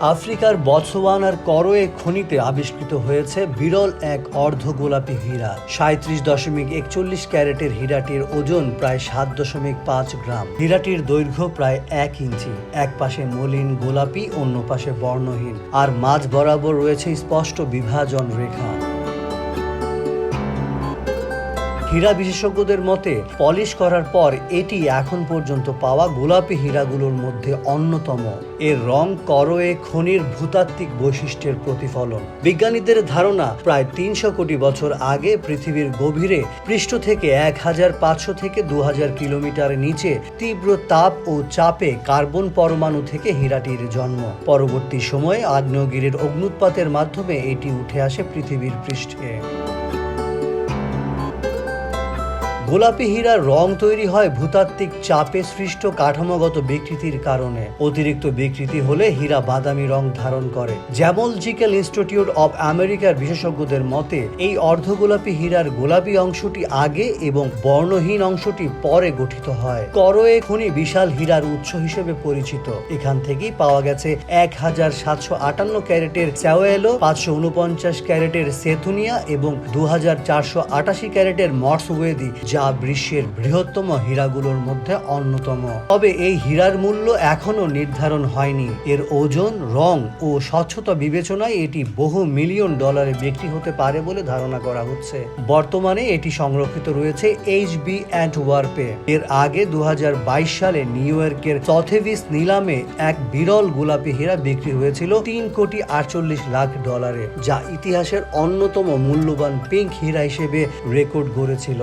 আফ্রিকার বৎসওয়ানার করোয়ে খনিতে আবিষ্কৃত হয়েছে বিরল এক অর্ধ গোলাপি হীরা। সাঁত্রিশ দশমিক একচল্লিশ ক্যারেটের হীরাটির ওজন প্রায় সাত দশমিক পাঁচ গ্রাম। হীরাটির দৈর্ঘ্য প্রায় এক ইঞ্চি। এক পাশে মলিন গোলাপি, অন্য পাশে বর্ণহীন। আর মাঝ বরাবর রয়েছে স্পষ্ট বিভাজন রেখা। হীরা বিশেষজ্ঞদের মতে, পলিশ করার পর এটি এখন পর্যন্ত পাওয়া গোলাপি হীরাগুলোর মধ্যে অন্যতম। এর রং করোয়ে খনির ভূতাত্ত্বিক বৈশিষ্ট্যের প্রতিফলন। বিজ্ঞানীদের ধারণা, প্রায় তিনশো কোটি বছর আগে পৃথিবীর গভীরে, পৃষ্ঠ থেকে এক হাজার পাঁচশো থেকে দু হাজার কিলোমিটার নিচে তীব্র তাপ ও চাপে কার্বন পরমাণু থেকে হীরাটির জন্ম। পরবর্তী সময়ে আগ্নেয়গিরির অগ্নুৎপাতের মাধ্যমে এটি উঠে আসে পৃথিবীর পৃষ্ঠে। গোলাপি হীরার রং তৈরি হয় ভূতাত্ত্বিক চাপে সৃষ্ট কাঠামোগত বিকৃতির কারণে। অতিরিক্ত বিকৃতি হলে হীরা বাদামি রং ধারণ করে। জ্যামোলজিক্যাল ইনস্টিটিউট অব আমেরিকার বিশেষজ্ঞদের মতে, এই অর্ধগোলাপি হীরার গোলাপি অংশটি আগে এবং বর্ণহীন অংশটি পরে গঠিত হয়। করোয়ে খনি বিশাল হীরার উৎস হিসেবে পরিচিত। এখান থেকেই পাওয়া গেছে এক হাজার সাতশো আটান্ন ক্যারেটের চ্যাওয়েলো, পাঁচশো উনপঞ্চাশ ক্যারেটের সেথুনিয়া এবং দু হাজার চারশো আটাশি ক্যারেটের মর্সওয়েদি, যা বিশ্বের বৃহত্তম হীরাগুলোর মধ্যে অন্যতম। তবে এই হীরার মূল্য এখনও নির্ধারণ হয়নি। এর ওজন, রং ও স্বচ্ছতা বিবেচনায় এটি বহু মিলিয়ন ডলারে বিক্রি হতে পারে বলে ধারণা করা হচ্ছে। বর্তমানে এটি সংরক্ষিত রয়েছে এইচ বি অ্যান্ড ওয়ার্পে। এর আগে দু হাজার বাইশ সালে নিউ ইয়র্কের সথেভিস নিলামে এক বিরল গোলাপি হীরা বিক্রি হয়েছিল তিন কোটি আটচল্লিশ লাখ ডলারে, যা ইতিহাসের অন্যতম মূল্যবান পিঙ্ক হীরা হিসেবে রেকর্ড গড়েছিল।